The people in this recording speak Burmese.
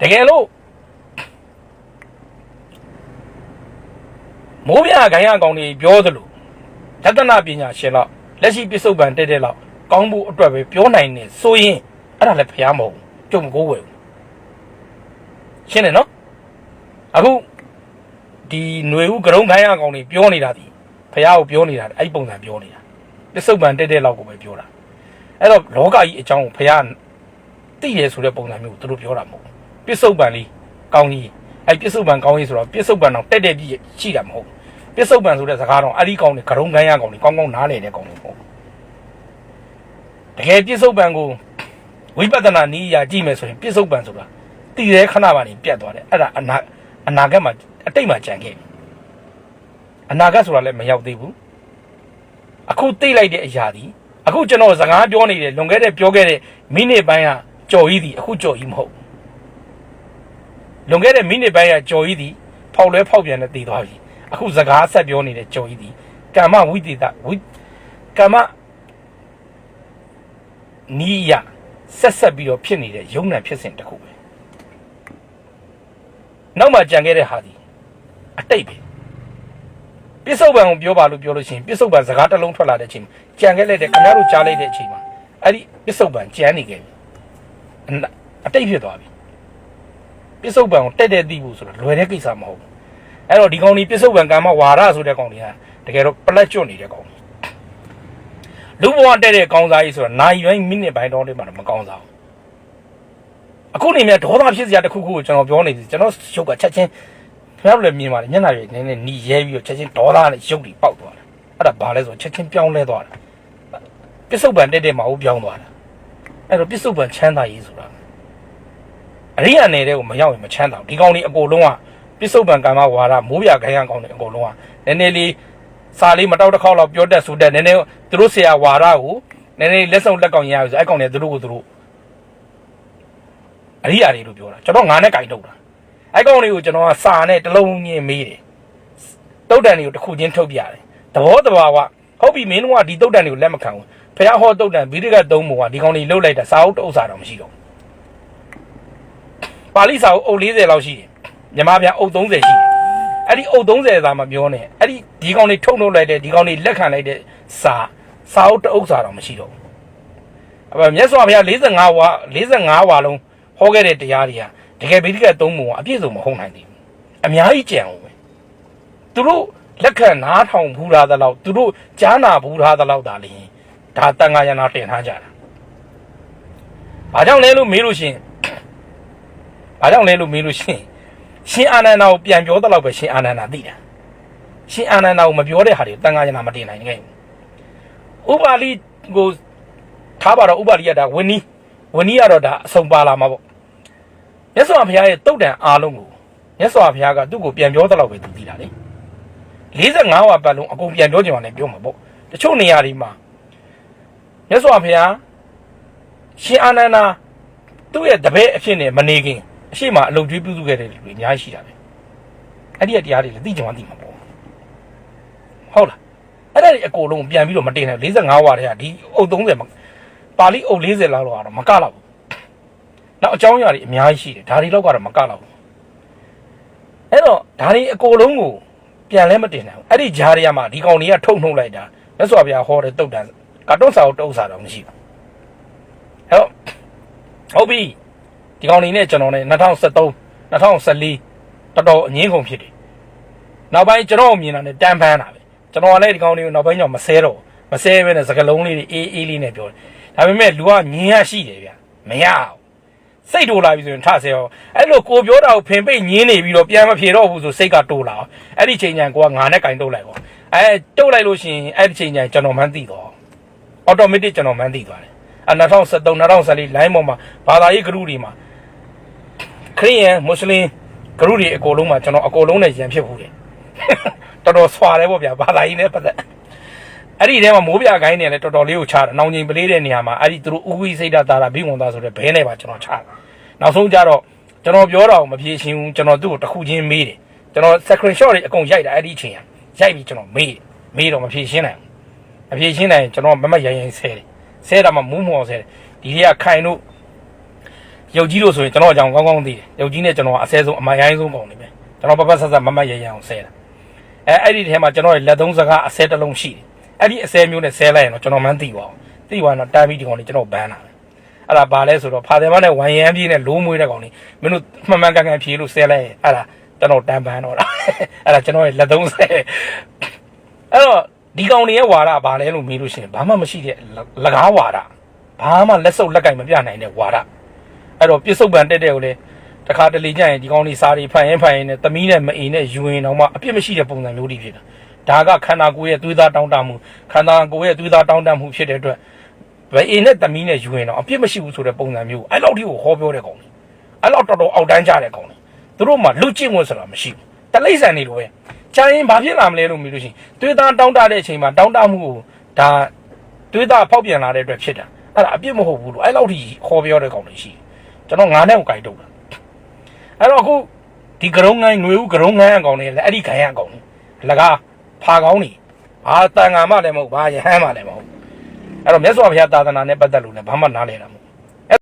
တကယ်လို့မိုးပြခိုင်းရကောင်တွေပြောသလိုတသနာပညာရှင်တော့လက်ရှိပြစ္ဆုတ်ပံတက်တဲ့လောက်ကောင်းဖို့အတွက်ပဲပြောနိုင်နေဆိုရင်အဲ့ဒါလည်းဖျားမဟုတ်ဘူးကြုံမကိုးဝယ်ဘူးရှင်းတယ်နော်အခုဒီຫນွေဦးကရုံခိုင်းရကောင်တွေပြောနေတာဒီဖျားကိုပြောနေတာအဲ့ဒီပုံစံပြောနေတာပြစ္ဆုတ်ပံတက်တဲ့လောက်ကိုပဲပြောတာအဲ့တော့လောကကြီးအကြောင်းကိုဖျားသိရဆိုတဲ့ပုံစံမျိုးကိုသူတို့ပြောတာမဟုတ်ဘူး ပြစ္ဆုတ်ပံလေးကောင်းကြီးအဲ့ပြစ္ဆုတ်ပံကောင်းကြီးဆိုတော့ပြစ္ဆုတ်ပံတော့တက်တက်ကြီးရှိတာမဟုတ်ဘူးပြစ္ဆုတ်ပံဆိုတဲ့စကားတော့အဲ့ဒီကောင်တွေကရုံခိုင်းရကောင်တွေကောင်းကောင်းနားလည်တဲ့ကောင်တွေမဟုတ်ဘူးတကယ်ပြစ္ဆုတ်ပံကိုဝိပဿနာနည်းအရာကြည့်မယ်ဆိုရင်ပြစ္ဆုတ်ပံဆိုတာတည်တဲ့ခဏပါနေပြတ်သွားတယ်အဲ့ဒါအနာအနာဂတ်မှာအတိတ်မှာကြံခဲ့ပြီအနာဂတ်ဆိုတာလည်းမရောက်သေးဘူးအခုသိလိုက်တဲ့အရာဒီအခုကျွန်တော်စကားပြောနေတယ်လွန်ခဲ့တဲ့ပြောခဲ့တဲ့မိနစ်ပိုင်းကကြော်ကြီးဒီအခုကြော်ကြီးမဟုတ်ဘူး လွန်ခဲ့တဲ့မိနစ်ပိုင်းကကြော်ကြီးဒီဖောက်လွဲဖောက်ပြန်နဲ့တည်သွားပြီအခုစကားဆက်ပြောနေတဲ့ကြော်ကြီးဒီကမ္မဝိသေသဝိကမ္မနီးရဆက်ဆက်ပြီးတော့ဖြစ်နေတဲ့ယုံ nant ဖြစ်စဉ်တစ်ခုပဲနောက်မှကြံခဲ့တဲ့ဟာဒီအတိတ်ပဲပြစ္ဆုတ်ပံကိုပြောပါလို့ပြောလို့ရှိရင်ပြစ္ဆုတ်ပံစကားတစ်လုံးထွက်လာတဲ့အချိန်မှာကြံခဲ့လိုက်တဲ့ခင်ဗျားတို့ကြားလိုက်တဲ့အချိန်မှာအဲ့ဒီပြစ္ဆုတ်ပံကြံနေခဲ့ပြီအနအတိတ်ဖြစ်သွားပြီ ပြစ္ဆုတ်ပံကိုတက်တက်သိဖို့ဆိုတော့လွယ်တဲ့ကိစ္စမဟုတ်ဘူးအဲ့တော့ဒီကောင်ကြီးပြစ္ဆုတ်ပံကံမဝါရဆိုတဲ့ကောင်ကြီးဟာတကယ်တော့ပလက်ကျွတ်နေတဲ့ကောင်ကြီးလူဘဝတက်တဲ့ကောင်းစားကြီးဆိုတော့နိုင်ပိုင်းမိနစ်ပိုင်းတော့လေးမှတော့မကောင်းစားဘူးအခုနေမြဒေါသဖြစ်စရာတစ်ခုခုကိုကျွန်တော်ပြောနေပြီကျွန်တော်ရုပ်ကချက်ချင်းဖျားလို့လည်းမြင်ပါတယ်မျက်နှာတွေနည်းနည်းหนีရဲပြီးတော့ချက်ချင်းဒေါသနဲ့ရုပ်တွေပေါက်သွားတယ်အဲ့ဒါဘာလဲဆိုတော့ချက်ချင်းပြောင်းလဲသွားတာပစ္စုပန်တက်တဲ့မှာဟုတ်ပြောင်းသွားတာအဲ့တော့ပစ္စုပန်ချမ်းသာရေးဆိုတာ အရိယာနယ်တဲ့ကိုမရောက်ရင်မချမ်းသာဘူးဒီကောင်လေးအကုန်လုံးကပစ္စုပန်ကံမဝါဒမိုးပြခိုင်းရကောင်တွေအကုန်လုံးကနည်းနည်းလေးစာလေးမတောက်တစ်ခေါက်လောက်ပြောတတ်ဆိုတတ်နည်းနည်းသူတို့ဆရာဝါဒကိုနည်းနည်းလက်ဆောင်လက်ကောင်ရရဆိုအဲ့ကောင်တွေသူတို့ကိုသူတို့အရိယာတွေလို့ပြောတာကျွန်တော်ငါနဲ့ကြိုင်တုတ်တာအဲ့ကောင်တွေကိုကျွန်တော်ကစာနဲ့တလုံးညင်းမေးတယ်တုတ်တန်တွေကိုတစ်ခုချင်းထုတ်ပြတယ်သဘောတဘာဝဟုတ်ပြီမင်းတို့ကဒီတုတ်တန်တွေကိုလက်မခံဘူးဖះဟောတုတ်တန်ဗိဓိကသုံးပုံကဒီကောင်တွေလှုပ်လိုက်တာစာအုပ်တအုပ်စာတော့မရှိတော့ဘူး ပါဠိစာအုပ်အုပ်40လောက်ရှိတယ်မြန်မာပြန်အုပ်30ရှိတယ်အဲ့ဒီအုပ်30စာမပြောနဲ့အဲ့ဒီဒီကောင်တွေထုတ်နှုတ်လိုက်တဲ့ဒီကောင်တွေလက်ခံလိုက်တဲ့စာစာအုပ်တအုပ်စာတော့မရှိတော့ဘူးအဲ့ဒါမြတ်စွာဘုရား45ဝါ45ဝါလုံးဟောခဲ့တဲ့တရားတွေကတကယ်ဗိဓိကသုံးပုံကအပြည့်စုံမဟုတ်နိုင်သေးဘူးအများကြီးကြံအောင်ပဲသူတို့လက်ခံနားထောင်ဘူးထားသလောက်သူတို့ကြားနာဘူးထားသလောက်ဒါလျင်ဒါတန်ခါရနာတင်ထားကြတာဘာကြောင့်လဲလို့မေးလို့ရှရင် ဘာကြောင့်လဲလို့မေးလို့ရှရင်ရှင်အာနန္ဒာကိုပြန်ပြောသလောက်ပဲရှင်အာနန္ဒာသိတာရှင်အာနန္ဒာကိုမပြောတဲ့ဟာတွေတန်ခါရနာမတင်နိုင်ခဲ့ဘူးဥပါလိကိုထားပါတော့ဥပါလိကဒါဝင်းနီးဝင်းနီးကတော့ဒါအဆုံးပါလာမှာပေါ့မြတ်စွာဘုရားရဲ့တုတ်တန်အားလုံးကိုမြတ်စွာဘုရားကသူ့ကိုပြန်ပြောသလောက်ပဲသူသိတာလေ45ဝါပတ်လုံးအကုန်ပြန်ပြောကြမှာလည်းပြောမှာပေါ့တချို့နေရာတွေမှာမြတ်စွာဘုရားရှင်အာနန္ဒာသူ့ရဲ့တပည့်အဖြစ်နဲ့မနေခင် အရှိမအလုပ်ကျွေးပြုစုခဲ့တဲ့လူတွေအများကြီးရှိတာပဲအဲ့ဒီကတရားတွေလည်းသိကြမှာသိမှာပေါ့ဟုတ်လားအဲ့ဒါတွေအကုန်လုံးပြန်ပြီးတော့မတင်နဲ့45ဝါတည်းကဒီအုပ်30ပါဠိအုပ်40လောက်တော့မကတော့ဘူးနောက်အကြောင်းအရာတွေအများကြီးရှိတယ်ဒါတွေလောက်ကတော့မကတော့ဘူးအဲ့တော့ဒါတွေအကုန်လုံးကိုပြန်လဲမတင်နိုင်ဘူးအဲ့ဒီဂျားတွေကမှဒီကောင်တွေကထုတ်နှုတ်လိုက်တာမြတ်စွာဘုရားဟောတဲ့တုတ်တန်ကတုတ်စာကိုတုတ်စာတော့မရှိဘူးအဲ့တော့ဟုတ်ပြီ ဒီကောင်တွေနဲ့ကျွန်တော်နဲ့2013 2014တော်တော်အငင်းကုန်ဖြစ်တယ်နောက်ပိုင်းကျွန်တော်မြင်တာနဲ့တန်ဖန်းတာပဲကျွန်တော်ကလည်းဒီကောင်တွေကိုနောက်ပိုင်းကျတော့မဆဲတော့မဆဲပဲနဲ့စကလုံးလေးတွေအေးအေးလေးနဲ့ပြောတယ်ဒါပေမဲ့လူကညင်ရရှိတယ်ဗျမရဘူးစိတ်တိုးလာပြီဆိုရင်ထဆဲအောင်အဲ့လိုကိုပြောတာကိုဖင်ပိတ်ညင်းနေပြီးတော့ပြန်မဖြေတော့ဘူးဆိုစိတ်ကတိုးလာအောင်အဲ့ဒီချိန်ကျရင်ကိုကငါနဲ့ကင်တုတ်လိုက်ပေါ့အဲတုတ်လိုက်လို့ရှိရင်အဲ့ဒီချိန်ကျရင်ကျွန်တော်မှန်းသိတော့ automatic ကျွန်တော်မှန်းသိသွားတယ်အ2013 2014 line ပေါ်မှာဘာသာရေး group တွေမှာ ခရစ်ယာန်မွတ်စလင် group တွေအကုန်လုံးမှာကျွန်တော်အကုန်လုံးနဲ့ရန်ဖြစ်ဘူးတယ်တော်တော်ဆွာတယ်ပေါ့ဗျာဘာသာရေးနဲ့ပတ်သက်အဲ့ဒီထဲမှာမိုးပြကိုင်းနေလဲတော်တော်လေးကိုချတာ။နောင်ချိန်ပလေးတဲ့နေရာမှာအဲ့ဒီသူတို့ဥဝိစိတ်တာတာဘိဝန်သားဆိုတဲ့ဘဲနဲ့ပါကျွန်တော်ချတာ။နောက်ဆုံးကြတော့ကျွန်တော်ပြောတာကိုမပြေရှင်းဘူးကျွန်တော်သူ့ကိုတစ်ခုချင်းမေးတယ်။ကျွန်တော် screenshot တွေအကုန်ရိုက်တာအဲ့ဒီအချိန်ကရိုက်ပြီးကျွန်တော်မေးတယ်။မေးတော့မပြေရှင်းနိုင်ဘူး။မပြေရှင်းနိုင်ရင်ကျွန်တော်မမတ်ရိုင်ရိုင်ဆဲတယ်။ဆဲတာမှမူးမော်ဆဲတယ်။ဒီတွေကခိုင်တို့ ရုပ်ကြီးလို့ဆိုရင်ကျွန်တော်အကြောင်းကောင်းကောင်းသိတယ်ရုပ်ကြီးနဲ့ကျွန်တော်ကအဆဲဆုံးအမရိုင်းဆုံးပုံနေပဲကျွန်တော်ပပတ်ဆက်ဆက်မမတ်ရရအောင်ဆဲတာအဲအဲ့ဒီထဲမှာကျွန်တော်ရဲ့လက်သုံးစကားအဆဲတစ်လုံးရှိတယ်အဲ့ဒီအဆဲမျိုးနဲ့ဆဲလိုက်ရင်တော့ကျွန်တော်မှန်းသိပါအောင်သိသွားရင်တော့တားပြီးဒီကောင်လေးကျွန်တော်ဘန်းတာပဲအဲ့ဒါဘာလဲဆိုတော့ဖာတယ်မနဲ့ဝိုင်ရန်ပြေးနဲ့လိုးမွေးတဲ့ကောင်လေးမင်းတို့မှန်မှန်ကန်ကန်ဖြေလို့ဆဲလိုက်ရင်အဲ့ဒါကျွန်တော်တန်ပန်းတော့တာအဲ့ဒါကျွန်တော်ရဲ့လက်သုံးဆဲအဲ့တော့ဒီကောင်တွေရဲ့ဝါဒဘာလဲလို့မေးလို့ရှိရင်ဘာမှမရှိတဲ့လကားဝါဒဘာမှလက်စုပ်လက်ကင်မပြနိုင်တဲ့ဝါဒ အဲ့တော့ပြစ္ဆုတ်ပံတက်တဲ့ကိုလေတခါတလေကျရင်ဒီကောင်းလေးစားတွေဖန်ရင်ဖန်ရင်နဲ့သမီးနဲ့မအင်းနဲ့ယူရင်တော့မှအပြစ်မရှိတဲ့ပုံစံမျိုးတွေဖြစ်တာဒါကခန္ဓာကိုယ်ရဲ့သွေးသားတောင်းတမှုခန္ဓာကိုယ်ရဲ့သွေးသားတောင်းတမှုဖြစ်တဲ့အတွက်ဘယ်အင်းနဲ့သမီးနဲ့ယူရင်တော့အပြစ်မရှိဘူးဆိုတဲ့ပုံစံမျိုးအဲ့လောက်ထိကိုဟောပြောတဲ့ကောင်လေးအဲ့လောက်တော်တော်အောက်တန်းကြတဲ့ကောင်လေးသူတို့မှလူကျင့်ဝင်ဆိုတာမရှိဘူးတလိမ့်ဆန်နေလို့ပဲကြာရင်ဘာဖြစ်လာမလဲလို့မေးလို့ရှိရင်သွေးသားတောင်းတတဲ့အချိန်မှာတောင်းတမှုကိုဒါသွေးသားဖောက်ပြန်လာတဲ့အတွက်ဖြစ်တာအဲ့ဒါအပြစ်မဟုတ်ဘူးလို့အဲ့လောက်ထိဟောပြောတဲ့ကောင်လေးရှိတယ် ကျွန်တော်ငါးနဲ့ကိုကြိုက်တော့တာအဲ့တော့အခုဒီကရုံငိုင်းຫນွေဦးကရုံငိုင်းအကောင်နေလဲအဲ့ဒီခိုင်းအကောင်နေလကားဖာကောင်းနေဘာတန်ငါမှလည်းမဟုတ်ဘာယဟမ်းမှလည်းမဟုတ်အဲ့တော့မြတ်စွာဘုရားသာသနာနဲ့ပတ်သက်လို့လည်းဘာမှနားလည်တာမ